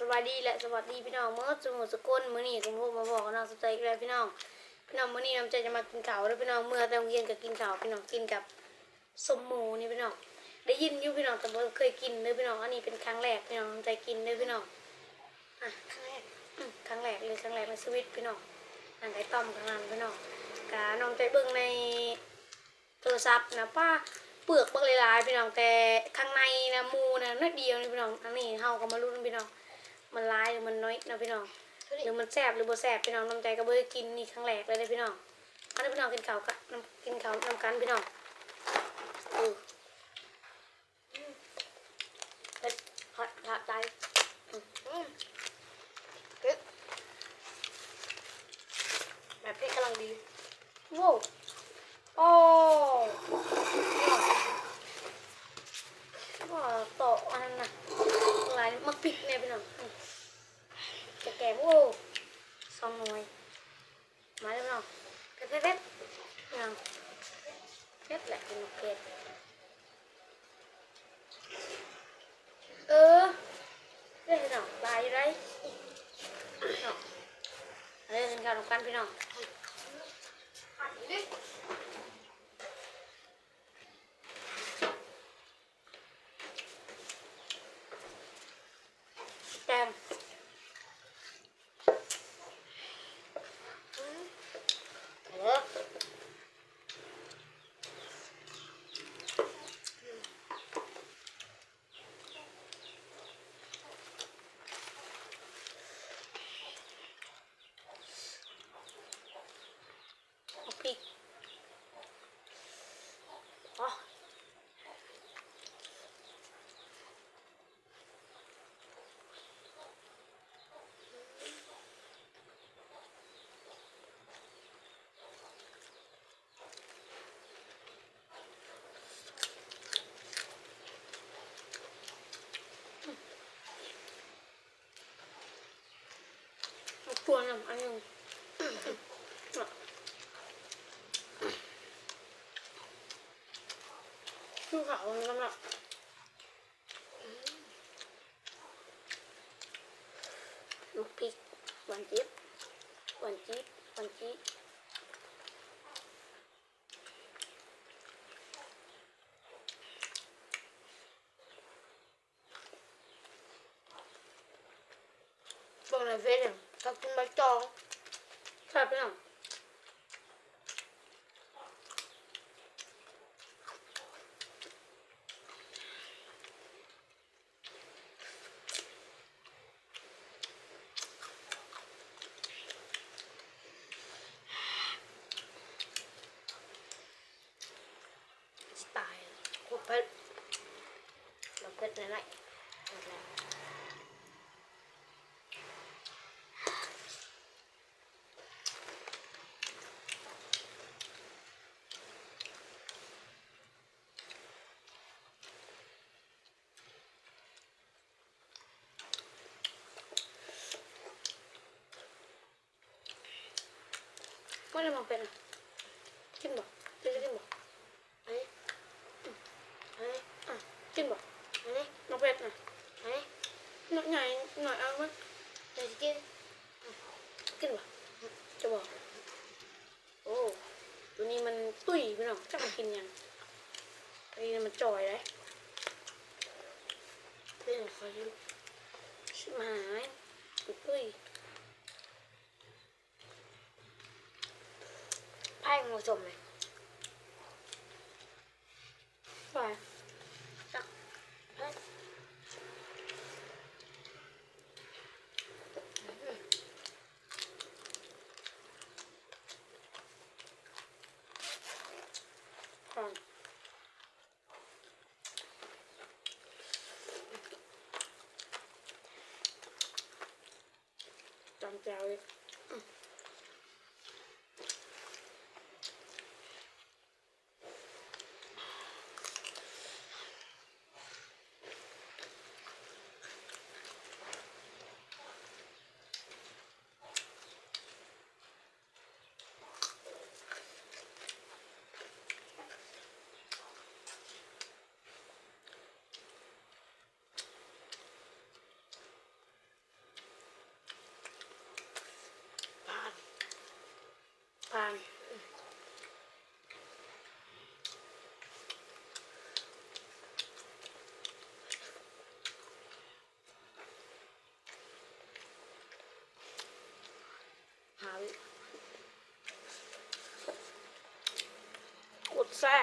สวัสดีและสวัสดีพี่น้องเมื่อสมุทรสกลมื้อนี้คุณพ่อมาบอกกับน้องสใจอีกแล้วพี่น้อง พี่น้องมื้อนี้น้ำใจจะมากินข้าวแล้วพี่น้องเมื่อตอนเย็นก็กินข้าวพี่น้องกินกับสมหมูนี่พี่น้อง ได้ยินอยู่พี่น้องแต่บ่เคยกินเลยพี่น้องอันนี้เป็นครั้งแรกพี่น้องน้ำใจกินเลยพี่น้องอะครั้งแรกครั้งแรกเลยครั้งแรกในชีวิตพี่น้องหนังไก่ต้มครั้งนั้นพี่น้องกะน้องใจเบิ่งในโทรศัพท์นะป้าเปลือกบางหลายๆพี่น้องแต่ข้างในนะมูนะนิดเดียวนี่พี่น้องอันนี้เฮาก็มาลุ้นพี่น้อง มันร้ายหรือมันน้อยนะพี่น้องหรือมันแซ่บหรือบ่แซ่บพี่น้องน้ำใจก็บ่ได้กินนี่ครั้งแรกเลยนะพี่น้องอันนี้พี่น้องกินข้าวกันน้ำกินข้าวน้ำกันพี่น้องเออเผ็ดฮอตฮอตใจอืม อืมเผ็ดแบบนี้กำลังดี โว้วโอ้ก็โตะอันนั้นน่ะหลายมักปิดเนี่ยพี่น้องอืมจะแกมโว้วสองหน่วยมาเลยพี่น้องเผ็ดเผ็ดเผ็ดพี่น้องเผ็ดแหละเป็นเผ็ดเออเรื่องพี่น้องลายอยู่ไรพี่น้อง เฮ้ยกินข้าวกันพี่น้อง หั่นดิ แต้ม เออ เอาพริกอ๋อ เอาชวนอันหนึ่งคือเขาสำหรับลูกพริกหวานจิ๊บหวานจิ๊บหวานจิ๊บบอกในเฟซเนี่ยกับกินใบจองใช่พี่น้อง สไตล์โคตรเผ็ด เราเผ็ดไหนหนหมดแล้วไม่ได้มองเป็นอะกินบ่กินจะกินบ่ อันนี้อันนี้ อะกินบ่ อันนี้ น้องเป็ดอะ อันนี้ หน่อยใหญ่หน่อยเอามั้ยเดี๋ยกินกินบ่จะบอก โอ้ตัวนี้มันตุ้ยพี่น้องจะมากินยังตัวนี้มันจอยเลยเรื่องขอยืมชิบหายตุ้ยไพ่งูสมเลย ไป จักเฮ้ย ก่อน จำแจวเลย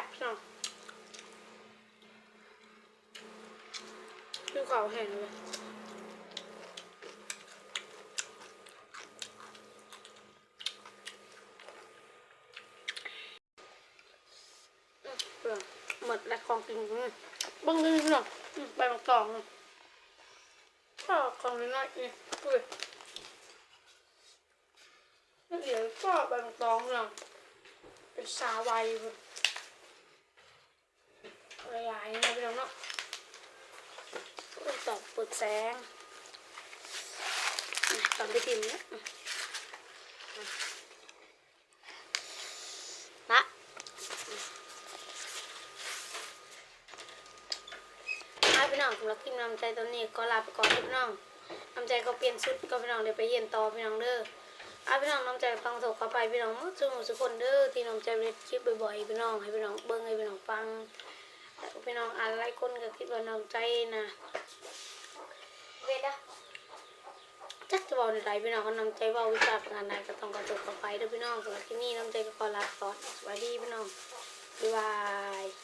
บพี่น้องคือเขาแห้งเลยอืมเปลือกหมดแล้วของกินบิ้งนี่เน้องอืมใบางตองนี่ก็ของนิดน่อยนี่เดี๋ยวก็ใบบางตองพี่น้องเป็นสาไวเลย ระยายนะพี่น้องเนาะเป็นตอกเปิดแสงอืมตอนไปทิมเนี่ยอืมนะให้พี่น้องสำหรับคลิปน้ำใจตอนนี้ก็ลาไปก่อนเด้พี่น้องน้ำใจก็เปลี่ยนชุดก็พี่น้องเดี๋ยวไปเย็นต่อพี่น้องเด้ออาพี่น้องน้ำใจฟังโศกเข้าไปพี่น้องมุสุสุกคนเด้อที่น้ำใจเรียนคลิปบ่อยๆพี่น้องให้พี่น้องเบิ้งให้พี่น้องฟัง แล้วพี่น้องอ่านไลค์คนก็คิดว่าน้ำใจนะเวทอะจักจะบอกในไรพี่น้องเขาน้ำใจเว่าวิชาการใดก็ต้องกระจกเข้าไปเด้อพี่น้องสำหรับที่นี่น้ำใจก็ขอลาไปก่อนสวัสดีพี่น้องบ๊ายบาย